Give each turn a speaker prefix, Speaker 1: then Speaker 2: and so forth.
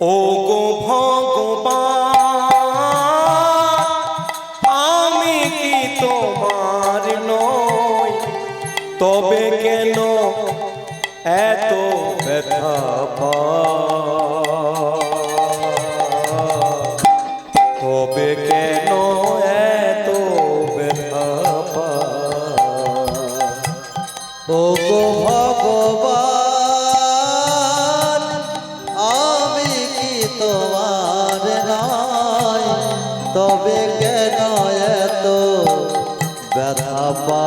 Speaker 1: ও গো আমি কি তোমার নই তবে কেন এত ব্যথা? তবে কেন এত ব্যথা?
Speaker 2: ও গো ভগবান তবে কেন এত ব্যথা পা